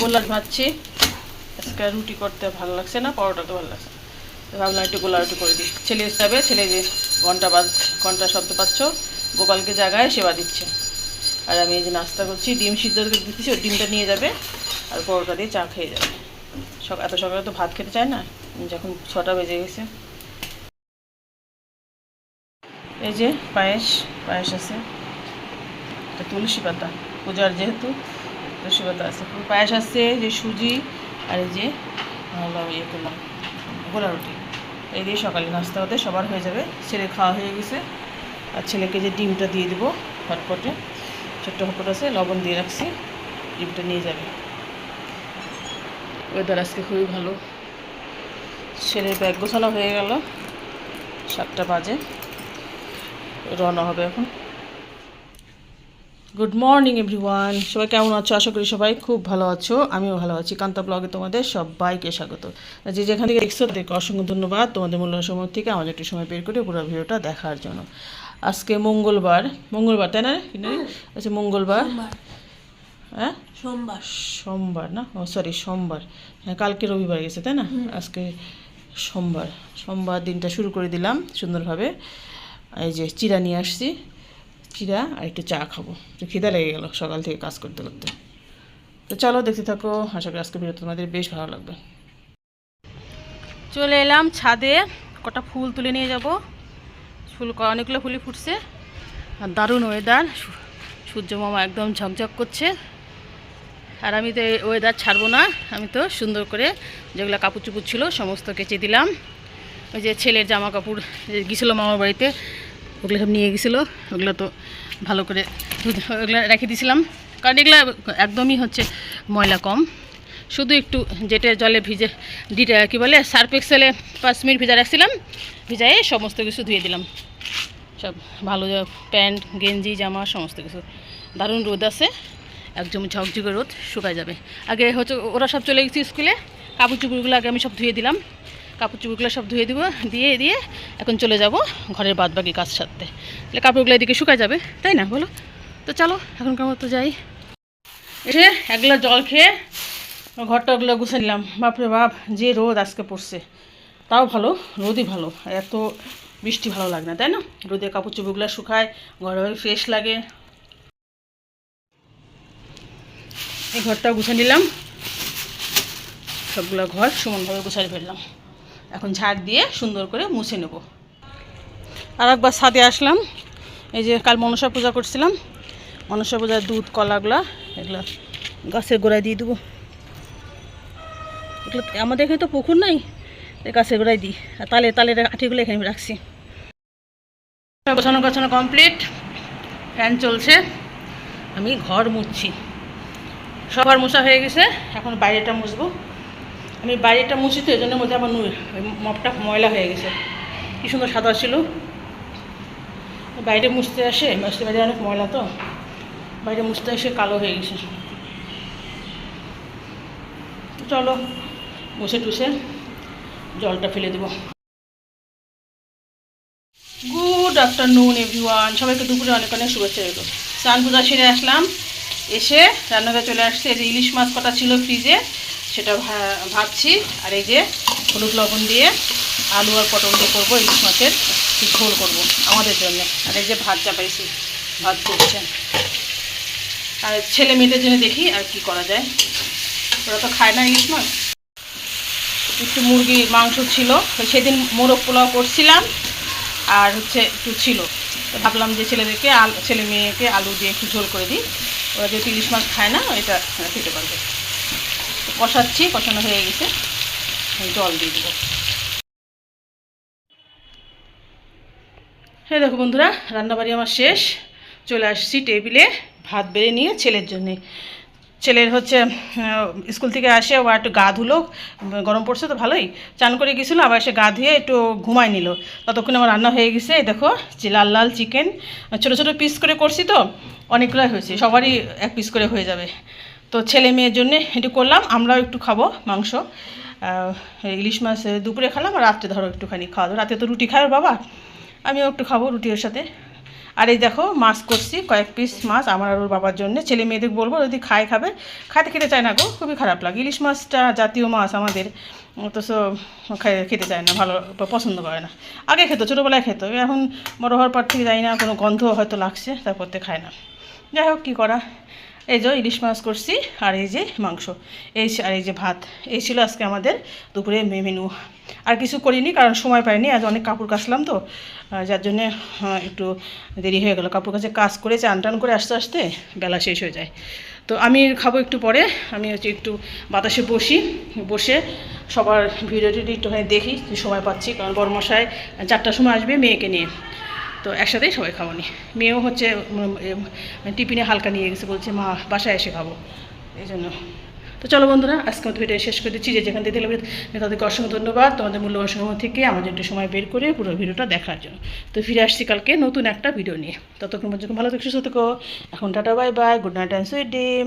গোলার ভাজছি আজকে রুটি করতে ভালো লাগছে না, পরোটা তো ভালো লাগছে ভাবলাম একটু গোলা রুটি করে দিই। ছেলে হিসাবে ছেলে যে ঘণ্টা বাদ ঘণ্টা শব্দ পাচ্ছ, গোপালকে জায়গায় সেবা দিচ্ছে। আর আমি এই যে নাস্তা করছি, ডিম সিদ্ধ দিচ্ছি ওই ডিমটা নিয়ে যাবে আর পরোটা দিয়ে চা খেয়ে যাবে। এত সকালে তো ভাত খেতে চায় না যখন ছটা বেজে গেছে। এই যে পায়েস পায়েস আছে। তুলসী পাতা, পূজার যেহেতু। পাতা আছে। পায়েস আছে যে সুজি আর এই যে ইয়ে করলাম গোলা রুটি। এই দিয়ে সকালে নাস্তা হতে সবার হয়ে যাবে। ছেলে খাওয়া হয়ে গেছে। আর ছেলেকে যে ডিমটা দিয়ে দেবো হটপটে ছোট্ট হটপট আছে, লবণ দিয়ে রাখছি, ডিমটা নিয়ে যাবে। ওয়েদার আজকে খুবই ভালো। ছেলের ব্যাগ গোছানো হয়ে গেল, সাতটা বাজে। রওনা হবে এখন। গুড মর্নিং এভরিওয়ান সবাই কেমন আছো? আশা করি সবাই খুব ভালো আছো। আমিও ভালো আছি। কান্তা ব্লগে তোমাদের সবাইকে স্বাগত। যে যেখান থেকে দেখছ তাদেরকে অসংখ্য ধন্যবাদ। তোমাদের মূল্যবান সময় থেকে আমাদের একটু সময় বের করে পুরো ভিডিওটা দেখার জন্য। আজকে মঙ্গলবার। মঙ্গলবার তাই না? আচ্ছা মঙ্গলবার। হ্যাঁ? সোমবার। সোমবার না? ও সরি সোমবার। হ্যাঁ কালকে রবিবার গেছে তাই না? আজকে সোমবার। সোমবার দিনটা শুরু করে দিলাম সুন্দরভাবে। এই যে চিরা নিয়ে আসছি। চিরা আর একটু চা খাব। একটু খিদা লেগে গেল, সকাল থেকে কাজ করতে করতে। তো চলো দেখতে থাকো, আশা করি আজকে ভিডিও তোমাদের বেশ ভালো লাগবে। চলে এলাম ছাদে, কটা ফুল তুলে নিয়ে যাব। ফুল অনেকগুলো ফুলই ফুটছে। আর দারুণ ওয়েদার সূর্য মামা একদম ঝকঝক করছে। আর আমি তো এই ওয়েদার ছাড়বো না, আমি তো সুন্দর করে যেগুলো কাপড় চুপুর ছিল সমস্ত কেচে দিলাম। ওই যে ছেলের জামা কাপড় যে গেছিল মামার বাড়িতে ওগুলো সব নিয়ে গেছিল, ওগুলো তো ভালো করে ওগুলো রেখে দিয়েছিলাম। কারণ এগুলো একদমই হচ্ছে ময়লা কম। শুধু একটু যেটা জলে ভিজে ডিটা কী বলে সার্ফ এক্সেলে পাঁচ মিনিট ভিজা রাখছিলাম, ভিজায়ে সমস্ত কিছু ধুয়ে দিলাম। সব ভালো প্যান্ট, গেঞ্জি, জামা, সমস্ত কিছু। দারুণ রোদ আছে, একদম ঝকঝকে রোদ, শুকায় যাবে। আগে হচ্ছে ওরা সব চলে গেছে স্কুলে, কাপড় চুপড়গুলো আগে আমি সব ধুয়ে দিলাম। কাপড় চুপড়গুলো সব ধুয়ে দিব, দিয়ে দিয়ে এখন চলে যাব ঘরের বাদ বাকি কাজ সারতে। তাহলে কাপড়গুলো এদিকে শুকায় যাবে, তাই না বলো? তো চলো, এখনকার মতো যাই। এসে এক গ্লাস জল খেয়ে ঘরটা ওগুলো গুছে নিলাম। বাপরে বাপ, যে রোদ আজকে পড়ছে, তাও ভালো, রোদই ভালো। এত বৃষ্টি ভালো লাগে না, তাই না? রোদে কাপড় চোপড়গুলো শুকায়, ঘরে ফ্রেশ লাগে। এই ঘরটাও গুছে নিলাম। সবগুলো ঘর সমানভাবে গুছাই ফেললাম। এখন ঝাড় দিয়ে সুন্দর করে মুছে নেব। আর একবার ছাদে আসলাম। এই যে কাল মনসা পূজা করছিলাম। মনসা পূজার দুধ, কলাগুলা, এগুলো গাছের গোড়ায় দিয়ে দেবো। এগুলো আমাদের এখানে তো পুকুর নাই গাছের গোড়ায় দিই। আর তালে তালের আঠিগুলো এখানে রাখছি। গোছানো গোছানো কমপ্লিট ফ্যান চলছে। আমি ঘর মুছছি। সবার মোছা হয়ে গেছে। এখন বাইরেটা মুছবো। আমি বাইরেটা মুছি তো এই জন্য মধ্যে আমার মপটা ময়লা হয়ে গেছে। কী সুন্দর সাদা ছিল। বাইরে মুছতে আসে, মুছতে বাইরে অনেক ময়লা তো। বাইরে মুছতে এসে কালো হয়ে গেছে। চলো, মুছে টুছে জলটা ফেলে দেবো। গুড আফটারনুন এভরিওয়ান সবাইকে দুপুরে অনেক অনেক শুভেচ্ছা রইল। স্নান পূজা সেরে আসলাম। এসে রান্নাঘরে চলে আসছে। যে ইলিশ মাছ কটা ছিল ফ্রিজে সেটা ভা- ভাজছি। আর এই যে হলুদ লবণ দিয়ে আলু আর পটল দিয়ে করব, ইলিশ মাছের ঝোল করব আমাদের জন্য। আর এই যে ভাত চাপাইছি, ভাত করছে। আর ছেলে মেয়েদের জন্য দেখি আর কি করা যায়। ওরা তো খায় না ইলিশ মাছ। একটু মুরগির মাংস ছিল সেদিন মোরগ পোলাও করছিলাম, আর হচ্ছে একটু ছিল। ভাবলাম যে ছেলেদেরকে আল, ছেলে মেয়েকে আলু দিয়ে একটু ঝোল করে দিই। ওরা যেহেতু ইলিশ মাছ খায় না, এটা খেতে পারবে। কষাচ্ছি, কষানো হয়ে গেছে। জল দিয়ে দেবো। হ্যাঁ দেখো বন্ধুরা, রান্নাবাড়ি আমার শেষ। চলে আসছি টেবিলে, ভাত বেড়ে নিয়ে ছেলের জন্যে। ছেলের হচ্ছে স্কুল থেকে আসে, ও একটু গা ধুলো, গরম পড়ছে তো ভালোই। চান করে গেছিল, আবার এসে গা ধুয়ে একটু ঘুমায় নিল। ততক্ষণ আমার রান্না হয়ে গেছে দেখো লাল লাল চিকেন। ছোটো ছোটো পিস করে করছি তো অনেকগুলো হয়েছে, সবারই এক পিস করে হয়ে যাবে। তো ছেলে মেয়ের জন্যে একটু করলাম, আমরাও একটু খাব মাংস। ইলিশ মাছ দুপুরে খেলাম আর রাত্রে ধরো একটুখানি খাওয়া দাওয়া। রাতে তো রুটি খায় বাবা, আমিও একটু খাব রুটির সাথে। আর এই দেখো মাছ করছি, কয়েক পিস মাছ আমার আর ওর বাবার জন্য। ছেলে মেয়েদের বলব, যদি খায় খাবে, খাইতে খেতে চায় না গো, খুবই খারাপ লাগে। ইলিশ মাছটা জাতীয় মাছ আমাদের, অথচ খেতে চায় না, ভালো পছন্দ করে না। আগে খেত, ছোটোবেলায় খেত, এখন বড় হওয়ার পর থেকে যাই না, কোনো গন্ধ হয়তো লাগছে, তারপর খায় না। যাই হোক, কী করা? এই যে ইলিশ মাছ করছি, আর এই যে মাংস। এই আর এই যে ভাত। এই ছিল আজকে আমাদের দুপুরে মেনু। আর কিছু করিনি, কারণ সময় পাইনি। আজ অনেক কাপড় কাচলাম তো। যার জন্যে একটু দেরি হয়ে গেল। কাপড় কাছে কাজ করে, চান টান করে আসতে আসতে বেলা শেষ হয়ে যায়। তো আমি খাব একটু পরে। আমি হচ্ছে একটু বাতাসে বসি। বসে সবার ভিডিওটি একটুখানি দেখি সময় পাচ্ছি। কারণ বড়মশাই চারটার সময় আসবে মেয়েকে নিয়ে। তো একসাথেই সবাই খাওয়ানি মেয়েও হচ্ছে টিফিনে হালকা নিয়ে গেছে, বলছে, মা, বাসায় এসে খাব। এই জন্য। তো চলো বন্ধুরা আজকে মতো ভিডিও শেষ করে দিচ্ছি। যে যেখান থেকে দেখলাম তাদেরকে অসংখ্য ধন্যবাদ। তোমাদের মূল্যবান সময় থেকে আমাদের একটু সময় বের করে পুরো ভিডিওটা দেখার জন্য। তো ফিরে আসছি কালকে নতুন একটা ভিডিও নিয়ে। ততক্ষণ পর্যন্ত ভালো থেকো, সুস্থ থেকো। এখন tata, bye bye. Good night and sweet dream